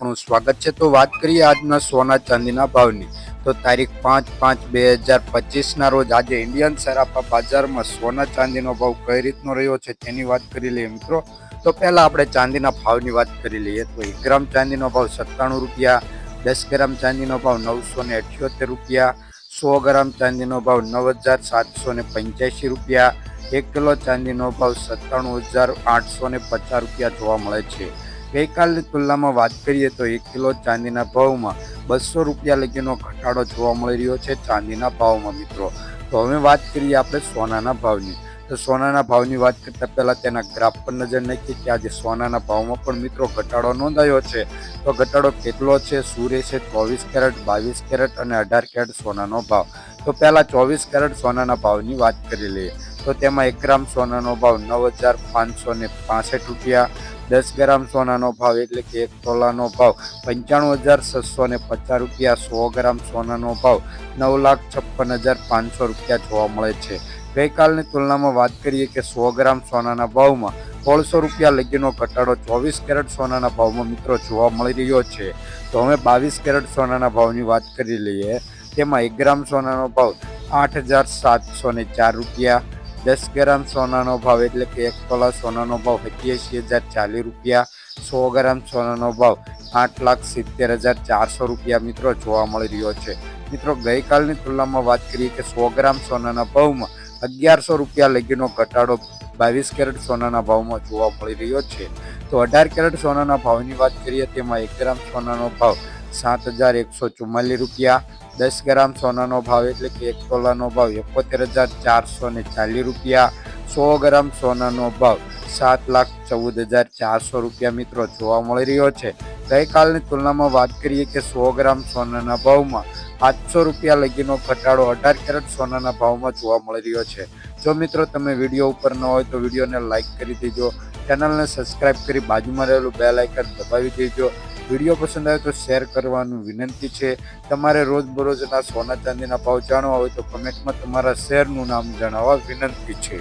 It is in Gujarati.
સ્વાગત છે. તો વાત કરીએ આજના સોના ચાંદીના ભાવની. તો તારીખ પાંચ પાંચ બે હજાર પચીસના રોજ આજે ઇન્ડિયન સરાફા બજારમાં સોના ચાંદીનો ભાવ કઈ રીતનો રહ્યો છે તેની વાત કરી લઈએ મિત્રો. તો પહેલાં આપણે ચાંદીના ભાવની વાત કરી લઈએ. તો એક ગ્રામ ચાંદીનો ભાવ સત્તાણું રૂપિયા, દસ ગ્રામ ચાંદીનો ભાવ નવસો ને અઠ્યોતેર રૂપિયા, સો ગ્રામ ચાંદીનો ભાવ નવ હજાર સાતસો ને પંચ્યાસી રૂપિયા, એક કિલો ચાંદીનો ભાવ સત્તાણું હજાર આઠસો ને પચાસ રૂપિયા જોવા મળે છે. ગઈકાલની તુલનામાં વાત કરીએ તો એક કિલો ચાંદીના ભાવમાં બસો રૂપિયા લગીનો ઘટાડો જોવા મળી રહ્યો છે ચાંદીના ભાવમાં, મિત્રો. તો હવે વાત કરીએ આપણે સોનાના ભાવની. તો સોનાના ભાવની વાત કરતાં પહેલાં તેના ગ્રાફ પર નજર નાખીએ કે આજે સોનાના ભાવમાં પણ, મિત્રો, ઘટાડો નોંધાયો છે. તો ઘટાડો કેટલો છે? શું રહેશે? ચોવીસ કેરેટ, બાવીસ કેરેટ અને અઢાર કેરેટ સોનાનો ભાવ. તો પહેલાં ચોવીસ કેરેટ સોનાના ભાવની વાત કરી લઈએ. તો તેમાં એક ગ્રામ સોનાનો ભાવ નવ હજાર પાંચસો ને રૂપિયા દસ ગ્રામ સોનાનો ભાવ એટલે કે એક તોલાનો ભાવ પંચાણું હજાર છસો ને પચાસ રૂપિયા, સો ગ્રામ સોનાનો ભાવ નવ લાખ છપ્પન હજાર પાંચસો રૂપિયા જોવા મળે છે. ગઈકાલની તુલનામાં વાત કરીએ કે સો ગ્રામ સોનાના ભાવમાં સોળસો રૂપિયા લગીનો ઘટાડો ચોવીસ કેરેટ સોનાના ભાવમાં મિત્રો જોવા મળી રહ્યો છે. તો હવે બાવીસ કેરેટ સોનાના ભાવની વાત કરી લઈએ. તેમાં એક ગ્રામ સોનાનો ભાવ આઠ હજાર સાતસો ચાર રૂપિયા દસ ગ્રામ સોનાનો ભાવ એટલે કે એક તોલા સોનાનો ભાવ સત્યાસી હજાર ચાલીસ રૂપિયા, સો ગ્રામ સોનાનો ભાવ આઠ લાખ સિત્તેર હજાર ચારસો રૂપિયા મિત્રો જોવા મળી રહ્યો છે. મિત્રો ગઈકાલની તુલનામાં વાત કરીએ કે સો ગ્રામ સોનાના ભાવમાં અગિયારસો રૂપિયા લગીનો ઘટાડો બાવીસ કેરેટ સોનાના ભાવમાં જોવા મળી રહ્યો છે. તો અઢાર કેરેટ સોનાના ભાવની વાત કરીએ તેમાં એક ગ્રામ સોનાનો ભાવ સાત હજાર એકસો ચુમ્માલીસ રૂપિયા દસ ગ્રામ સોનાનો ભાવ એટલે કે એક તોલાનો ભાવ એકોતેર હજાર ચારસો ને ચાલીસ રૂપિયા. સો ગ્રામ સોનાનો ભાવ સાત લાખ ચૌદ હજાર ચારસો રૂપિયા મિત્રો જોવા મળી રહ્યો છે. ગઈકાલની તુલનામાં વાત કરીએ કે સો ગ્રામ સોનાના ભાવમાં આઠસો રૂપિયા લગીનો ઘટાડો અઢાર કેરેટ સોનાના ભાવમાં જોવા મળી રહ્યો છે. જો મિત્રો તમે વીડિયો ઉપર ન હોય તો વિડીયોને લાઇક કરી દેજો. ચેનલને સબસ્ક્રાઇબ કરી બાજુમાં રહેલું બે લાઇકન દબાવી દેજો. વીડિયો પસંદ આવે તો શેર કરવાનું વિનંતી છે. તમારે રોજબરોજના સોના ચાંદીના ભાવ જાણવા હોય તો કમેન્ટમાં તમારા શેરનું નામ જણાવવા વિનંતી છે.